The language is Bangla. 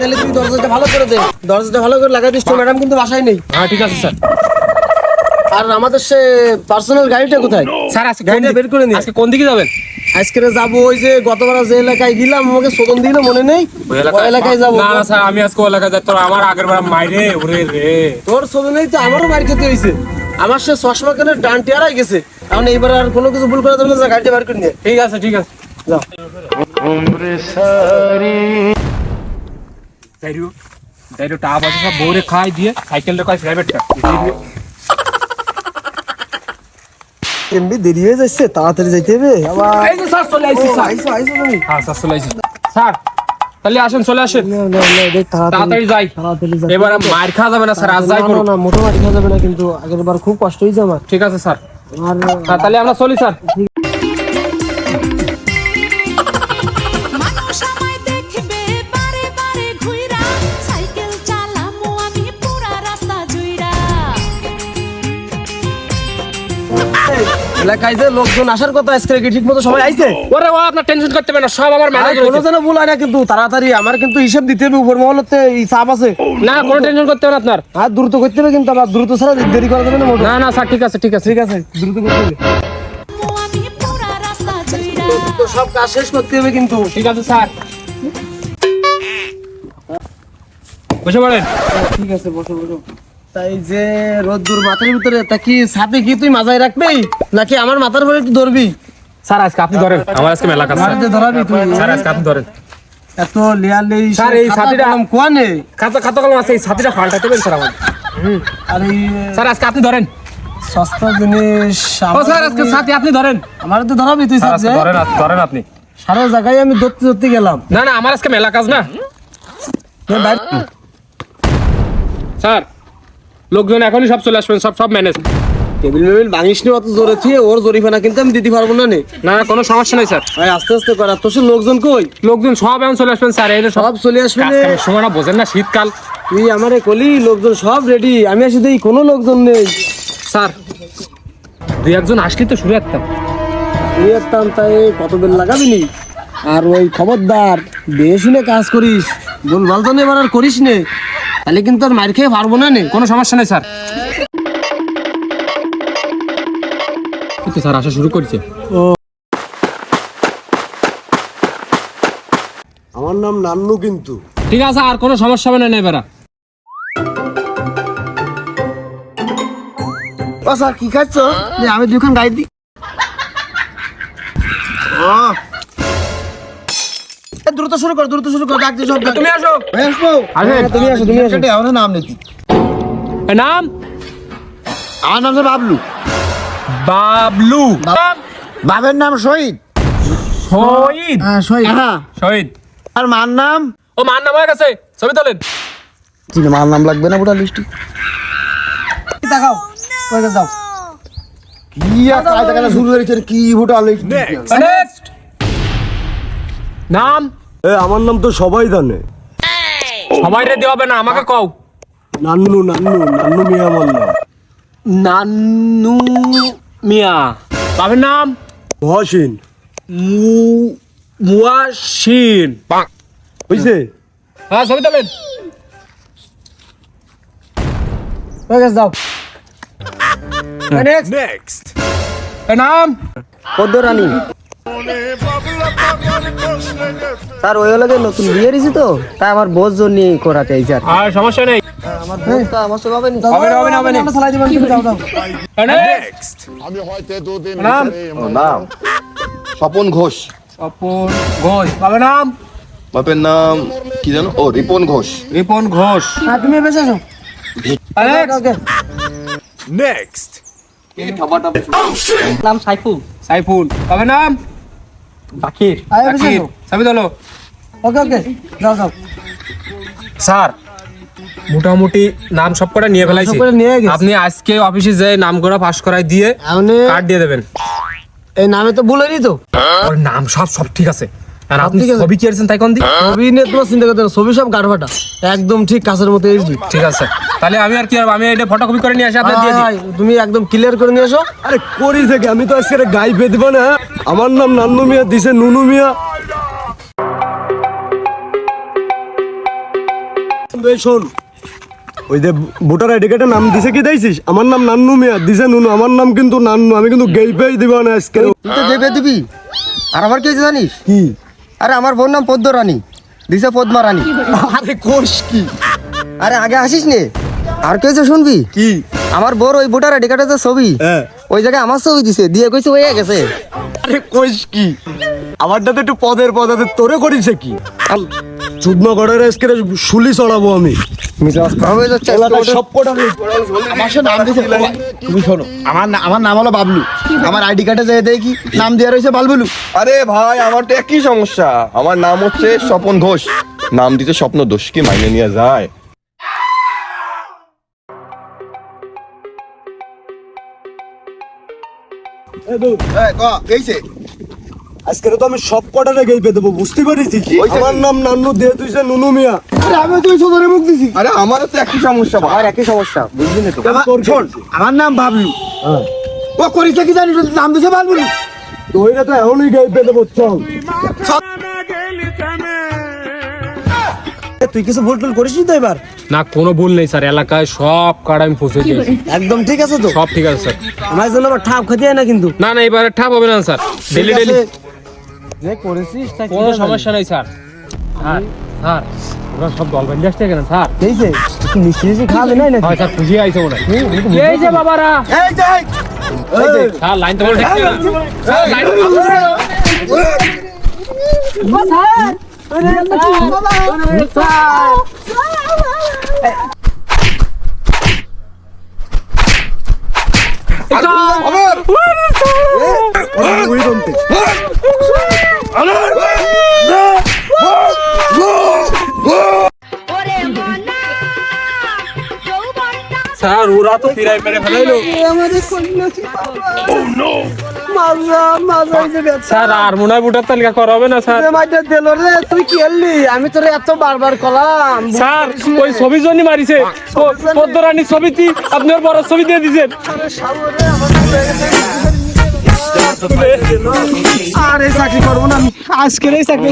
তাহলে তুই দরজাটা ভালো করে দে। দরজাটা ভালো করে লাগাই দিস তো ম্যাডাম কিন্তু বাসায় নেই। হ্যাঁ ঠিক আছে স্যার। আর আমাদের সে পার্সোনাল গাড়িটা কোথায়? স্যার আজকে গাড়িটা বের করে নিয়ে আজকে কোন দিকে যাবেন? আজকে যাব ওই যে গতবার যে এলাকায় গেলাম আমাকে শোধন দিল মনে নেই? ওই এলাকায়? যাব। না না স্যার আমি আজকে ওই এলাকায় যাই তোর আমার আগের বার মাইরে ওরে রে। তোর তো আমারও মার খেতে হয়েছে আমার সে চশমা কেন ডান টিয়ারাই গেছে। এখন এইবার আর কোনো কিছু ভুল করে দেবে না গাড়িটা বের করে নিয়ে ঠিক আছে ঠিক আছে। যাও। দাইরু দাইরু টা বাজে সব বউরে খাই দিয়ে সাইকেলটা কয় প্রাইভেটটা এমবি দেরি হয়ে যাচ্ছে তাড়াতাড়ি যাইতে হবে আবার এই যে স্যার চলে আইছি স্যার আইসো আইসো তুমি হ্যাঁ স্যার চলে আইছি স্যার তাহলে আসেন চলে আসেন তাড়াতাড়ি যাই এবার মার খাওয়া যাবে না স্যার আজ যাই না, করুন না, মোটো মাটি খাওয়া যাবে না কিন্তু আগের বার খুব কষ্ট হয়েছে আমার ঠিক আছে স্যার আর তাহলে আমরা চলি স্যার এলাকায় যে লোকজন আসার কথা আজকে কি ঠিক মতো সবাই আইছে? ওরে ও আপনার টেনশন করতে হবে না সব আমার ম্যানেজ কোনো যেন ভুল হয় না কিন্তু তাড়াতাড়ি আমার কিন্তু হিসেব দিতে হবে উপর মহলতে এই চাপ আছে। না কোনো টেনশন করতে হবে আপনার। আর দ্রুত করতে হবে কিন্তু আবার দ্রুত ছাড়া দেরি করা যাবে না না না স্যার ঠিক আছে ঠিক আছে। ঠিক আছে দ্রুত করতে হবে। সব কাজ শেষ করতে হবে কিন্তু। ঠিক আছে স্যার। বসে পড়েন। ঠিক আছে বসো বসো। তাই যে রোদ্দুর মাথার ভিতরে তা কি সাথে কি তুই মাথায় রাখবি? নাকি আমার মাথার উপরে একটু ধরবি? স্যার আজকে আপনি ধরেন। আমার আজকে মেলা কাজ। ধরাবি তুই। স্যার আজকে আপনি ধরেন। এত লেয়ার নেই স্যার, এই ছাতিটা- কোয়া নেই খাতা খাতা কলম আছে এই ছাতিটা ফাল্টাতে পারেন স্যার আমার আর এই স্যার আজকে আপনি ধরেন। সস্তা জিনিস ও স্যার আজকে ছাতি আপনি ধরেন। আমার তো ধরাবি তুই স্যার ধরেন ধরেন আপনি। সারা জায়গায় আমি ধরতে ধরতে গেলাম। না না আমার আজকে মেলা কাজ না। স্যার লোকজন এখনই সব চলে আসবেন সব সব ম্যানেজ টেবিল মেবিল ভাঙিস নি অত জোরে থিয়ে ওর জরিফানা কিন্তু আমি দিতে পারব না নে। না কোনো সমস্যা নেই স্যার। ভাই আস্তে আস্তে কর আর তোর সে লোকজন কই? লোকজন সব এখন চলে আসবেন স্যার এই সব সব চলে আসবে কাজ রে। সময় না বোঝেন না শীতকাল। তুই আমারে কলি লোকজন সব রেডি আমি আসি দেই কোনো লোকজন নেই। স্যার দুই একজন আসলে তো শুরু করতাম। তুই একটাম তাই কত বেল লাগাবি নি? আর ওই খবরদার বেশ শুনে কাজ করিস। ভুল ভালো তো এবার আর করিস নে। তাহলে কিন্তু আর মার খেয়ে পারব না কোনো সমস্যা নেই স্যার। স্যার আসা শুরু করেছে। আমার নাম নান্নু কিন্তু। ঠিক আছে আর কোনো সমস্যা হবে না এবার ও স্যার কি খাচ্ছ? আমি দুখান গাই দিই ও দ্রুত শুরু কর দ্রুত শুরু কর ডাক দিয়ে সব তুমি আসো। হ্যাঁ, আসব? আসেন। হ্যাঁ, তুমি আসো তুমি আসো। আমার নাম এ নাম? আমার নাম বাবলু। বাবলু। বাবের নাম শহীদ। শহীদ? হ্যাঁ শহীদ। হ্যাঁ। শহীদ। আর মার নাম? ও মার নাম হয়ে গেছে। ছবি তোলেন। চিনি মার নাম লাগবে না পুরা লিস্টে? দেখাও? যে যাও কি আর কায়দা কায়দা শুরু হয়েছে কি ভোটা লিস্ট? নেক্সট নাম? এ আমার নাম তো সবাই জানে। সবাই রেডি হবে না আমাকে কও। নান্নু নান্নু নান্নু মিয়া আমার নাম। নান্নু মিয়া। বাবার নাম? মহাসিন। মু মুয়াশিন বুঝছে হ্যাঁ ছবি তোলেন। যাও। নেক্সট এ নাম? পদ্মরানী। স্যার ওই হলো নতুন বিয়ে দিছি তো তাই আমার বোঝ জন্য করা চাইছে আর আর সমস্যা নেই। আমার বোঝটা আমার সঙ্গে হবে না। হবে না, হবে না, হবে না। আমরা চালাই দিবেন তুমি যাও যাও। নেক্সট। আমি হয়তো দুদিন নাম? স্বপন ঘোষ। অপন ঘোষ। বাবার নাম? বাপের নাম কি জানো? ও রিপন ঘোষ। রিপন ঘোষ। হ্যাঁ তুমি বেঁচে যাও। Next. নাম সাইফুল। সাইফুল। বাবার নাম? বাকির? ছবি তোলো। ওকে ওকে যাও যাও। স্যার মোটামুটি নাম নিয়ে ফেলাইছি। আপনি আজকে অফিসে যে নাম করা পাস করাই দিয়ে কার্ড দিয়ে দেবেন। এই নামে তো ভুলেনি তো। ওর নাম সব সব ঠিক আছে। আর আপনি ছবি কি আছেন তাই কোন দি? ছবি নিয়ে তোমার চিন্তা করতে ছবি সব গাড়ভাটা একদম ঠিক কাছের মতো ঠিক আছে। তাহলে আমি আর কি আমি এটা ফটোকপি করে নিয়ে আসি আপনার দিয়ে দিই। তুমি একদম ক্লিয়ার করে নিয়ে এসো আরে করি থেকে আমি তো আজকে গাই বেঁধবো না। আমার নাম নান্নু মিয়া দিছে নুনু মিয়া। এই শোন ওই যে ভোটার আইডি কার্ডে নাম দিছে কি দিয়েছিস আমার নাম নান্নু মিয়া দিছে নুনু আমার নাম কিন্তু নান্নু আমি কিন্তু গেই পেয়ে দিব না আজকে। তুই তো দেবে দিবি। আর আমার কি জানিস? কি? আরে আমার বোন নাম পদ্ম রানী দিছে পদ্মা রানী। আরে কোষ কি? আরে আগে আসিস নে। আর কে হয়েছে শুনবি? কি? আমার বোর ওই ভোটার আইডি কার্ডের যে ছবি হ্যাঁ। ওই জায়গায় আমার ছবি দিছে দিয়ে কইছে হয়ে গেছে। আরে কোষ কি? আমারটা তো একটু পদের পদাতে তোরে করিছে কি? চুদমা গড়ের আজকে শুলি চড়াবো আমি। হবে সব কটা আমার নাম দিয়েছে তুমি শোনো আমার আমার নাম হলো বাবলু। আমার আইডি কার্ডে যেয়ে দেখি নাম দেওয়া রয়েছে বালবুলু। আরে ভাই আমার তো একই সমস্যা। আমার নাম হচ্ছে স্বপন ঘোষ। নাম দিতে স্বপ্ন দোষ কি মাইনে নিয়ে যায়? আজকে তো আমি সব কটারে গেই পেয়ে দেবো বুঝতে পারিস আমার নাম নান্নু দিয়ে তুই নুনু মিয়া। আরে আমি তুই সোজরে মুখ দিছি। আরে আমারও তো একই সমস্যা আর একই সমস্যা বুঝলি না তো। শোন আমার নাম বাবলু। ও করিছে কি জানি নাম দিছে বালবুলু তোইরা তো এখনই গেই পেয়ে দেবো চল। তুই কিছু ভুল টুল করিস তো এবার? না কোনো ভুল নেই স্যার। এলাকায় সব কার্ড আমি পৌঁছে দিয়েছি। একদম ঠিক আছে তো? সব ঠিক আছে স্যার। আমার জন্য আবার ঠাপ খেতে হয় না কিন্তু। না না এবারে ঠাপ হবে না স্যার। Daily daily. যে করেছিস তা কোনো সমস্যা নেই স্যার। স্যার স্যার ওরা সব দল বেঁধে আসছে কেন স্যার। খেয়েছে একটু মিষ্টি মিষ্টি খাওয়াবে নাই নাকি? হয় স্যার খুশি আইছে মনে এই যে বাবারা। এই স্যার লাইন তো বলে ঠিক না স্যার লাইন স্যার ওরা তো ফিরাই মেরে ফেলাইলো মাজা মাজা হয়েছে ব্যথা। স্যার আর মনে হয় ভোটার তালিকা করা হবে না স্যার। এ মাইটা দিল রে তুই কি এলি? আমি তোরে এত বারবার কলাম। স্যার ওই ছবি জন্য মারিছে। পদ্মরানীর ছবিটি আপনার বড় ছবি দিয়ে দিছেন। আর চাকরি করব না আমি। আজকের এই চাকরি